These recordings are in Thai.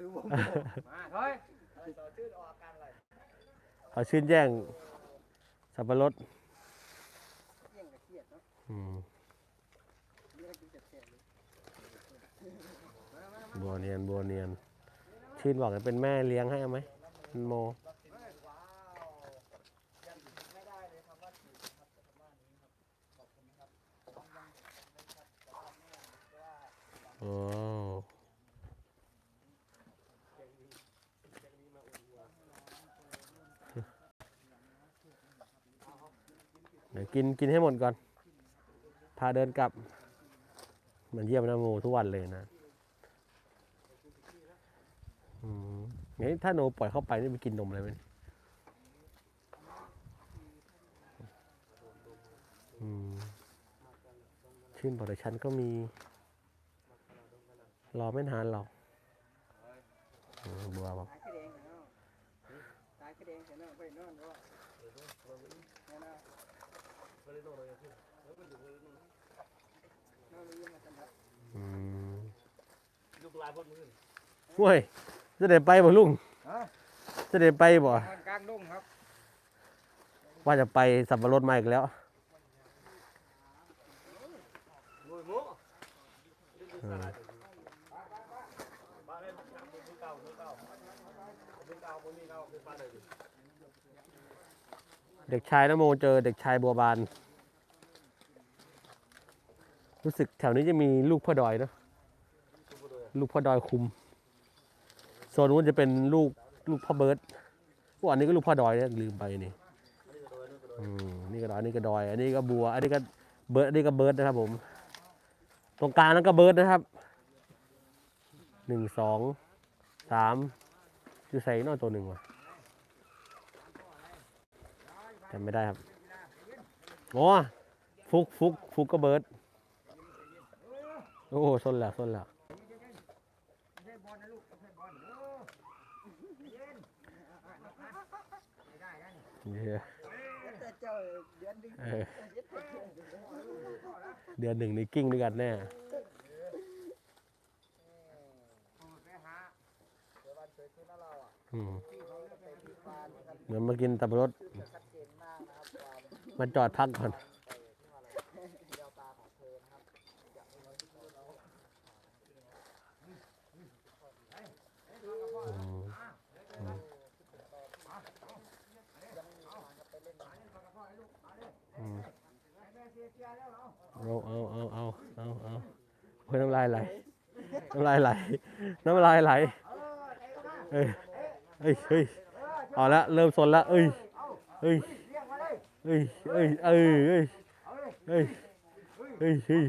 เฮ้ขาชื่นแย่ง สับปะรดบัวเนียนบัวเนียน ชื่นบอกจะเป็นแม่เลี้ยงให้ไหมโม โอ้ ดี๋ยวกินกินให้หมดก่อน พาเดินกลับ มันเยี่ยมนะโมทุกวันเลยนะอืมงี้ถ้าโนปล่อยเข้าไปนี่ไปกินนมอะไรไหมอืมชื่นโปรดักชันก็มี รอไม่นานหรอกบัวบอกตายกระเดงเนาะตายกระเดงเนาะไปนอนเนาะเนี่ยนะน อนเลยยังมาสันทัดอืมลูกลายพ่นมือห่วยจะได้ไปบ่ลุงฮะ จะได้ไปบ่นอนกลางดงครับว่าจะไปสับปะรดมาอีกแล้วมือมุกนี่คือสลายบ้านเล่นมือเก่ามือเก่ามือเก่ามือนี้เก่าคือบ้านไหน เด็กชายนโมเจอเด็กชายบัวบาน รู้สึกแถวนี้จะมีลูกพ่อดอยเนอะลูกพ่อดอยคุมโซนนู้นจะเป็นลูกลูกพ่อเบิร์ตพวกอันนี้ก็ลูกพ่อดอยเนี่ยลืมไปนี่อืมนี่ก็ดอยนี่ก็ดอย อันนี้ก็บัว อันนี้ก็เบิร์ตอันนี้ก็เบิร์ตนะครับผม ตรงกลางนั้นก็เบิร์ตนะครับหนึ่งสองสามคือใส่นอกตัวหนึ่งว่ะ จำไม่ได้ครับโอ้ฟุกฟุกฟุกก็เบิร์ดโอ้สนแล้วสนแล้วเนี่ยเดือนหนึ่งนี่กิ้งด้วยกันแน่เหมือนมากินตับรส มมาจอดพักก่อนเดียวตาของเอนะครับอยาเอาเอาเอาเอาเอาเฮ้ยน้ำลายไหล น้ำลายไหล น้ำลายไหล เอ้ยเอ้ยเฮ้ย เอาละ เริ่มสนละ เอ้ย เอ้ย เอ้ยเอ้ยเอ้ยเอ้ยเอ้ยเอ้ยเฮ้ย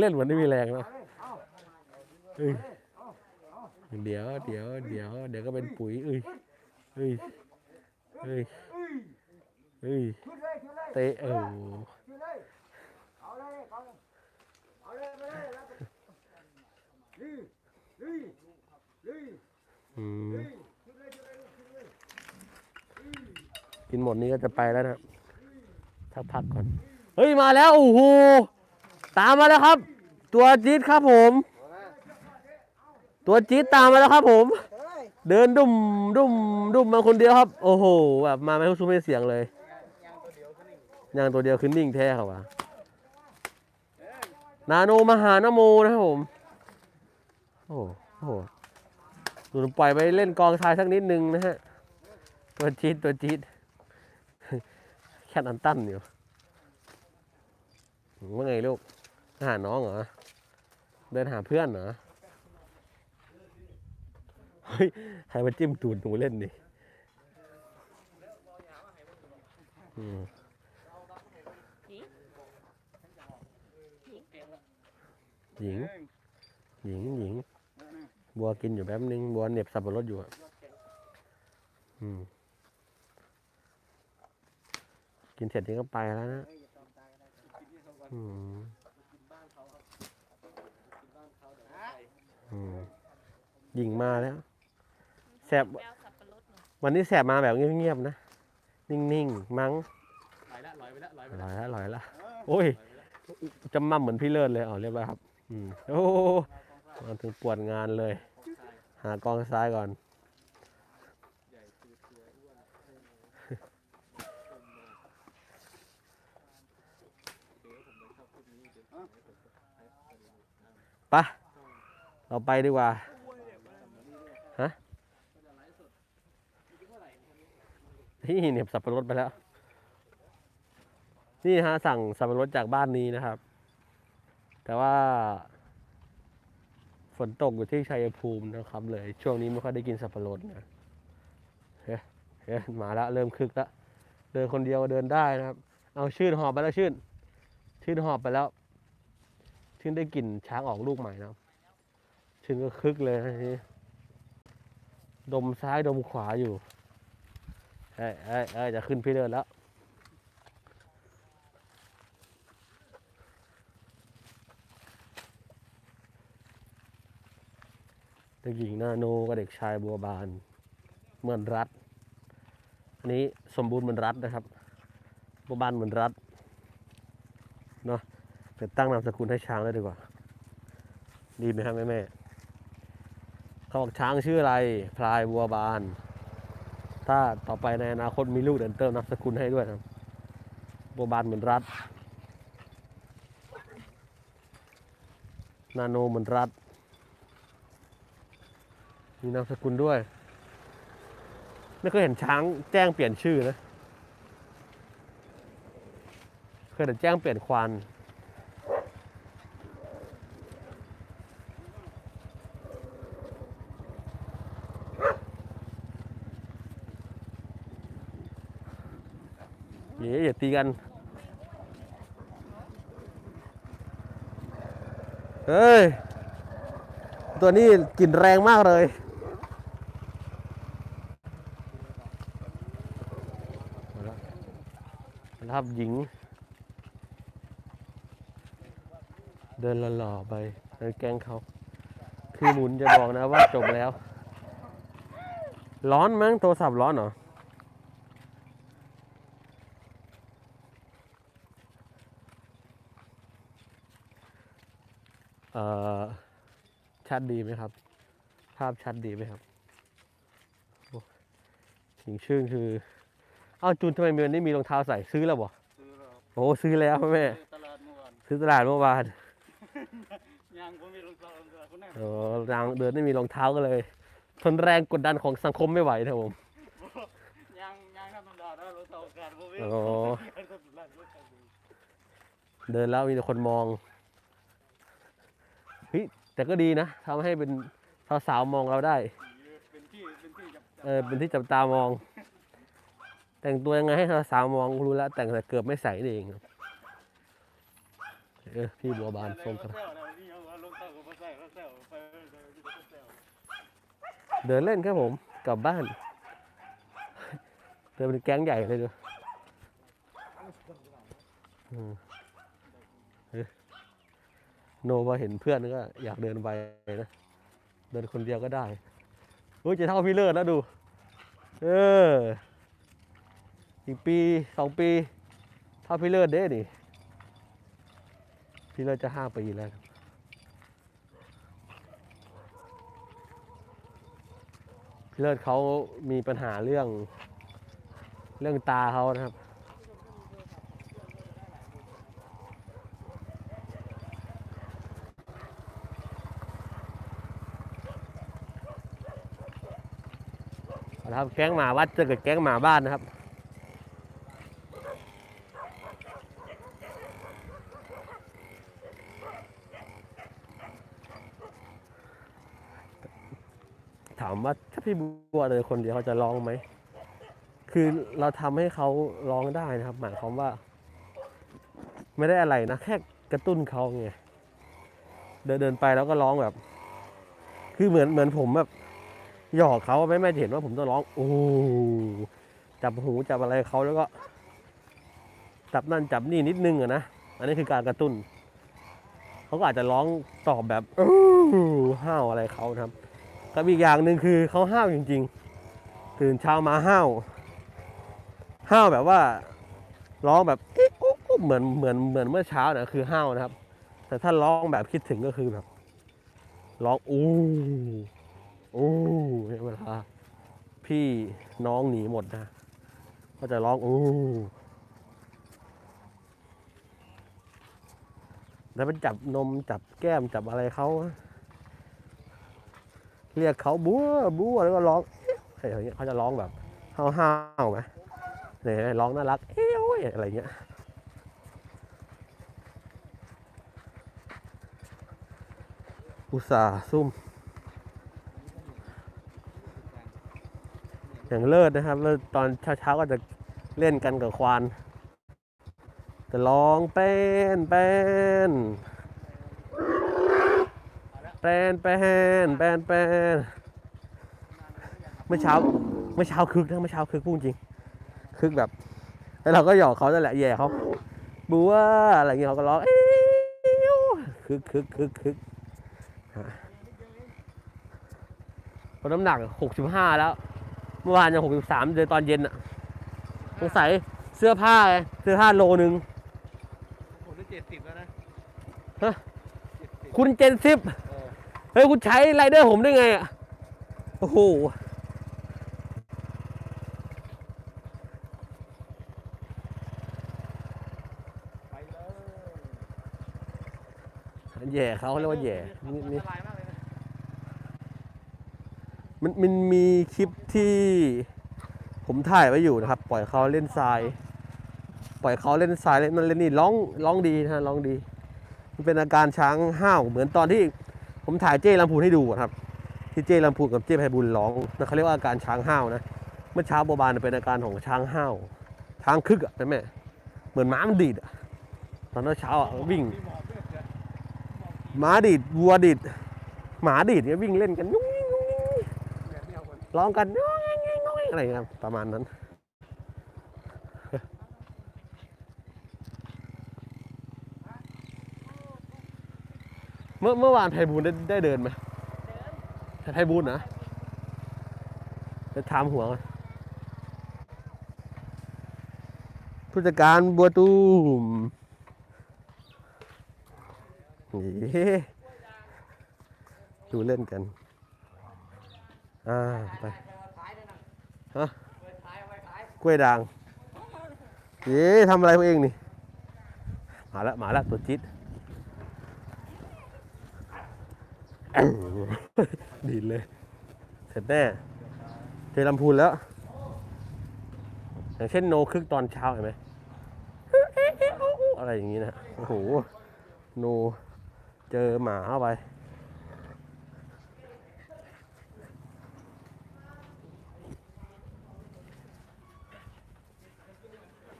เล่นเหมือนไม่มีแรงนะเอ้ยเดี๋ยวเดี๋ยวเดี๋ยวเดี๋ยวก็เป็นปุ๋ยเอ้ยเอ้ยเอ้ยเอ้ยเตะเอออืม ลุยขึ้นเลยขึ้นเลยขึ้นเลย กินหมดนี้ก็จะไปแล้วนะครับสักพักก่อน เฮ้ยมาแล้วโอ้โหตามมาแล้วครับ ตัวจี๊ดครับผม ตัวจี๊ดตามมาแล้วครับผม เดินดุ่มดุ่มดุ่มมาคนเดียวครับ โอ้โหแบบมาไม่รู้ซุ้มไม่เสียงเลยยังตัวเดียวขึ้นอีกยางตัวเดียวคือนิ่งแท้ครับว่ะนาโนมหานโมนะครับผมโอ้โหโอ้โหหนูปล่อยไปเล่นกองทรายสักนิดนึงนะฮะ ตัวจี๊ดตัวจี๊ด แค่อันตั้นอยู่ว่าไงลูกมาหาน้องเหรอ เดินหาเพื่อนเหรอ เฮ้ย ใครมาจิ้มตูดหนูเล่นดิหญิง หญิง หญิง บัวกินอยู่แป๊บนึง บัวเหน็บสับปะรดอยู่อะ อืม กินเสร็จนี่ก็ไปแล้วนะเฮ้ยอย่าตอมตายกันนะอืมฮะอืมหญิงมาแล้ว แสบ แก้วสับปะรดหน่อยวันนี้แสบมาแบบเงียบๆนะ นิ่งๆ มั้งลอยละลอยไปละลอยไปอละร่อยละอร่อยละโอ้ยจำมั่มเหมือนพี่เลิศเลยอ๋อเรียบร้อยครับ อืม โอ้มาถึงปวดงานเลย หากองซ้ายก่อน ปะเราไปดีกว่า ฮะนี่เหน็บสับปะรดไปแล้ว นี่ฮะสั่งสับปะรดจากบ้านนี้นะครับ แต่ว่า ฝนตกอยู่ที่ชัยภูมินะครับ เลย ช่วงนี้ไม่ค่อยได้กินสับปะรดนะเฮ้ยเฮ้ยมาแล้วเริ่มคึกล้วเดินคนเดียวก็เดินได้นะครับ เอาชื่นหอบไปแล้วชื่น ชื่นหอบไปแล้ว ชื่นได้กลิ่นช้างออกลูกใหม่แล้วชื่นก็คึกเลยนะทีนี้ดมซ้ายดมขวาอยู่เอ้ยเอ้ยเอ้ยจะขึ้นพี่เลิศแล้วเด็กหญิงนาโนกับเด็กชายบัวบานเหมือนรัฐอันนี้สมบูรณ์เหมือนรัฐนะครับบัวบานเหมือนรัฐเนาะ เดี๋ยวตั้งนามสกุลให้ช้างเลยดีกว่า ดีไหมครับแม่แม่เขาบอกช้างชื่ออะไร พลายบัวบาน ถ้าต่อไปในอนาคตมีลูกเดินเติมนามสกุลให้ด้วยนะครับ บัวบานเหมือนรัฐ นาโนเหมือนรัฐ มีนามสกุลด้วย ไม่เคยเห็นช้างแจ้งเปลี่ยนชื่อนะ เคยแต่แจ้งเปลี่ยนควาน เดี๋ยวอย่า ตีกัน เฮ้ย ตัวนี้กลิ่นแรงมากเลย นะครับหญิง เดินหล่อๆไปในแกงเขา คือหมุนจะบอกนะว่าจบแล้ว ร้อนมั้งโทรศัพท์ร้อนเหรอ ชัดดีไหมครับ ภาพชัดดีไหมครับโอ้ถิงชื่นคือ เอ้าจูนทำไมมันไม่มีรองเท้าใส่ซื้อแล้วบ่ซื้อแล้วโอ้ซื้อแล้วแม่ ตลาดเมื่อวานซื้อตลาดเมื่อวานยังผมมีรองเท้าตลาดคนแรกโอ้รางเดินไม่มีรองเท้าก็เลย ทนแรงกดดันของสังคมไม่ไหวนะครับผมยังยังธรรมดาแล้วรถเท้าการผมโอ้เดินแล้วมีแต่คนมองเฮ้ย แต่ก็ดีนะทำให้เป็นสาวๆมองเราได้ เป็นที่เป็นที่จับเออเป็นที่จับตามอง แต่งตัวยังไงให้สาวๆมองรู้แล้วแต่งแต่เกือบไม่ใส่นี่เองครับเออพี่บัวบานส้มครับเซลอะไรนี่เอาลงก็ใส่ก็เดินเล่นครับผมกลับบ้านเดินเป็นแก๊งใหญ่เลยดูอืมเอ้ย โนมาเห็นเพื่อนก็อยากเดินไปนะ เดินคนเดียวก็ได้โอ้ยจะเท่าพี่เลิศแล้วดู เออ อีกปีสองปีเท่าพี่เลิศเด้นี่ พี่เลิศจะห้าปีแล้วพี่เลิศเขามีปัญหาเรื่องเรื่องตาเขานะครับ นะครับแก๊งหมาวัดเจอกับแก๊งหมาบ้านนะครับ ถามว่าถ้าพี่บัวเลยคนเดียวเขาจะร้องไหม คือเราทำให้เขาร้องได้นะครับ หมายความว่า ไม่ได้อะไรนะแค่กระตุ้นเขาไงเดินเดินไปแล้วก็ร้องแบบ คือเหมือนเหมือนผมแบบ หยอกเขาไม่ไม่จะเห็นว่าผมต้องร้องโอ้จับหูจับอะไรเขาแล้วก็ จับนั่นจับนี่นิดนึงอะนะอันนี้คือการกระตุ้นเขาก็อาจจะร้องตอบแบบอู้ห้าวอะไรเขานะครับกับอีกอย่างหนึ่งคือเขาห้าวจริง ๆ ตื่นเช้ามาห้าวห้าวแบบว่าร้องแบบกุ๊กเหมือนเหมือนเหมือนเมื่อเช้านะคือห้าวนะครับ แต่ถ้าร้องแบบคิดถึงก็คือแบบร้องอู้ โอ้พี่น้องหนีหมดนะ ก็จะร้องโอ้แล้วไปจับนมจับแก้มจับอะไรเขาเรียกเขาบัวบัวแล้วก็ร้องเฮ้ยอย่างเงี้ยเขาจะร้องแบบห้าวๆไหมเนี่ยร้องน่ารัก เอ้ยอะไรเงี้ยอุตส่าห์ซุ่ม อย่างเลิศนะครับเลิศตอนเช้าๆก็จะเล่นกันกับควานจะร้องเป็นเป็นเป็นเป็นเป็นเป็นเมื่อเช้าเมื่อเช้าคึกนะเมื่อเช้าคึกพูดจริงคึกแบบ แล้วเราก็หยอกเขานั่นแหละแย่เขาบัวอะไรเงี้ยเขาก็ร้องเอ้วคึกคึกคึกคึกพราะน้ำหนักหกสิบห้าแล้ว มื่อวานยังหกสิบสามเดือนตอนเย็นอะสงสัยเสื้อผ้าไงเสื้อผ้าโลนึงผมได้เจ็ดสิบแล้วนะฮะเจ็ดสิบคุณเจนซิปเออเฮ้ยคุณใช้ไรเดอร์ผมได้ไงอะโอ้โหไปเลย แย่เขาเรียกว่าแย่นี่นี่สบายมากเลยนะ มันมันมีคลิปที่ผมถ่ายไว้อยู่นะครับ ปล่อยเขาเล่นทราย ปล่อยเขาเล่นทรายเล่นนั่นเล่นนี่ร้องร้องดีนะร้องดี มันเป็นอาการช้างห้าวเหมือนตอนที่ผมถ่ายเจ้ลำพูนให้ดูครับ ที่เจ้ลำพูนกับเจ้ไพบุญร้องนะเขาเรียกว่าอาการช้างห้าวนะเมื่อเช้าโบบานเป็นอาการของช้างห้าวช้างคึกอะนะแม่เหมือนม้ามันดีดอะตอนเช้าอะวิ่งหมาดีดวัวดีดหมาดีดเนี่ยวิ่งเล่นกันยุ้งยิงยุ้งยิง แบบเดียวกัน ร้องกันยุ้งยิงยุ้งยิงอะไรอย่างเงี้ยครับประมาณนั้นเมื่อเมื่อวานไพบูลย์ได้ได้เดินไหมไพบูลย์นะจะถามหัวก่อนผู้จัดการบัวตูมนี่ดูเล่นกัน อ่าไปฮะกล้วยด่างเย้ทำอะไรพวกเองนี่มาละมาละตัวจิ๊ดดีเลย เสร็จแน่เจอลำพูนแล้ว อย่างเช่นโนคึกตอนเช้าเห็นไหมอะไรอย่างนี้นะ โอ้โห โน เจอหมาเข้าไป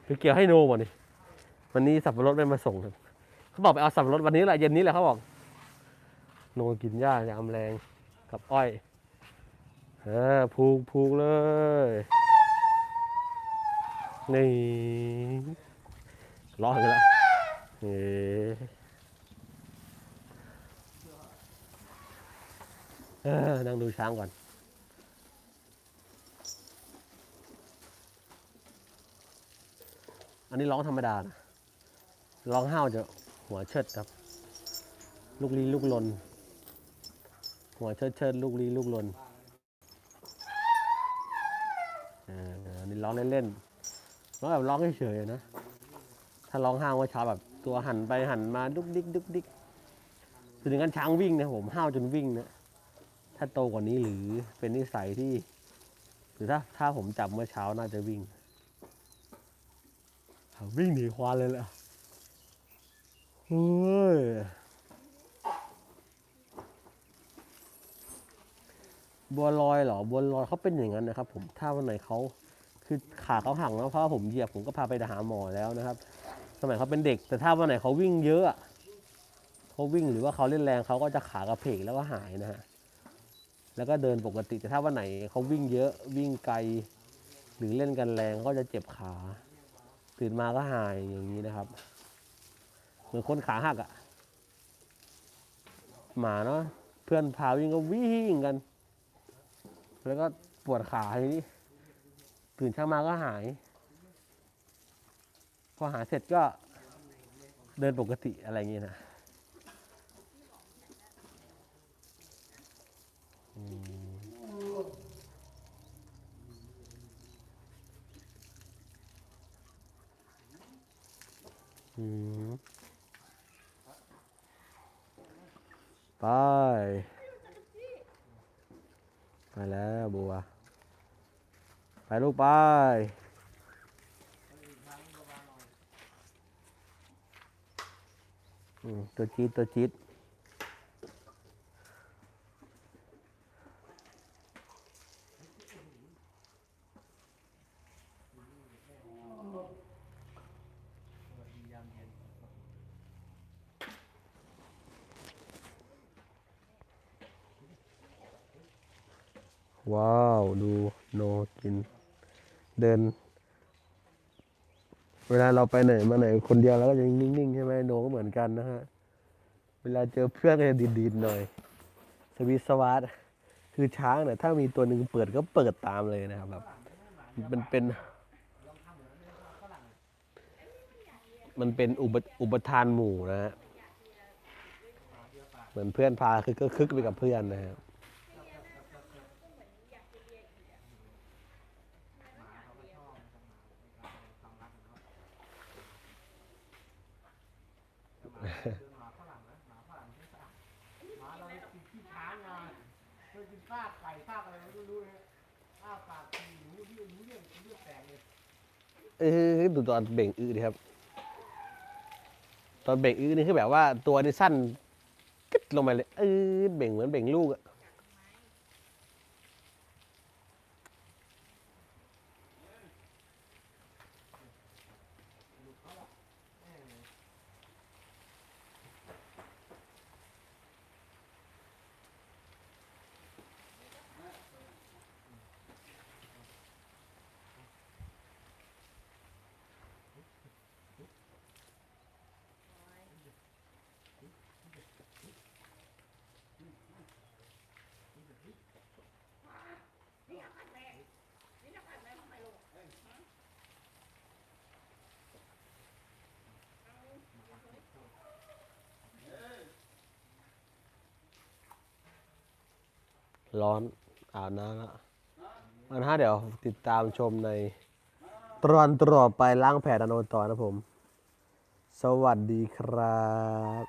ไปเกี่ยวให้โนบ่นี่วันนี้สับปะรดไม่มาส่งเขาบอกไปเอาสับปะรดวันนี้แหละเย็นนี้แหละเขาบอกโนกินหญ้าอยามแรงกับอ้อยเออผูกผูกเลยนี่ร้อนกันแล้วนี่เออนั่งดูช้างก่อน นนี้ร้องธรรมดานะร้องห้าวจะหัวเชิดครับ ลูกลีลูกลน หัวเชิดเชิดลูกลีลูกลนอันนี้ร้องเล่นๆร้องแบบร้องเฉยๆนะ ถ้าร้องห้าวว่าช้าแบบตัวหันไปหันมาดุกดิกดุกดิกถึงกันช้างวิ่งนะผมห้าวจนวิ่งนะถ้าโตกว่านี้หรือเป็นนิสัยที่ หรือถ้าถ้าผมจับเมื่อเช้าน่าจะวิ่ง วิ่งหนีควานเลยแหละเฮ้ยบัวลอยเหรอบัวลอยเขาเป็นอย่างนั้นนะครับ ผมถ้าวันไหนเขาคือขาเขาหักแล้วเพราะว่าผมเหยียบผมก็พาไปหาหมอแล้วนะครับ สมัยเขาเป็นเด็ก แต่ถ้าวันไหนเขาวิ่งเยอะเขาวิ่งหรือว่าเขาเล่นแรงเขาก็จะขากระเพกแล้วก็หายนะฮะแล้วก็เดินปกติแต่ถ้าวันไหนเขาวิ่งเยอะวิ่งไกล หรือเล่นกันแรงก็จะเจ็บขา ตื่นมาก็หายอย่างนี้นะครับ เหมือนคนขาหักอะ่ะ หมาเนาะเพื่อนพาวิ่งก็วิ่งกัน แล้วก็ปวดขาทีนี้ตื่นเช้ามาก็หาย พอหายเสร็จก็เดินปกติอะไรอย่างนี้นะอืม อืมไป ไปแล้วบัว ไป ลูกไปอืมตัวจีดตัวจีดว้าว ดูโนกิน เดิน เวลาเราไปไหนมาไหนคนเดียวแล้วก็ยังนิ่งๆใช่ไหมโนก็เหมือนกันนะฮะ เวลาเจอเพื่อนก็จะดีดๆหน่อย สวิสวัสดคือช้างเนี่ยถ้ามีตัวหนึ่งเปิดก็เปิดตามเลยนะครับแบบมันเป็น มันเป็นอุปอุปทานหมู่นะฮะ เหมือนเพื่อนพาคือก็คึกไปกับเพื่อนนะครับ หมาเรากินขี้ช้างมาเคยกินซากไก่ซากอะไรไม่รู้เลยอ้าปากกินหนูที่หนูเรื่องเลือดแตกเลย เออดูตอนเบ่งอื้อดิครับ ตอนเบ่งอื้อนี่คือแบบว่าตัวนี่สั้นกึดลงมาเลยเออเบ่งเหมือนเบ่งลูกอะ ร้อนอาบน้ำแล้วอันห้าเดี๋ยวติดตามชมในตอนต่อไปล้างแผลดานโนต่อนะผม สวัสดีครับ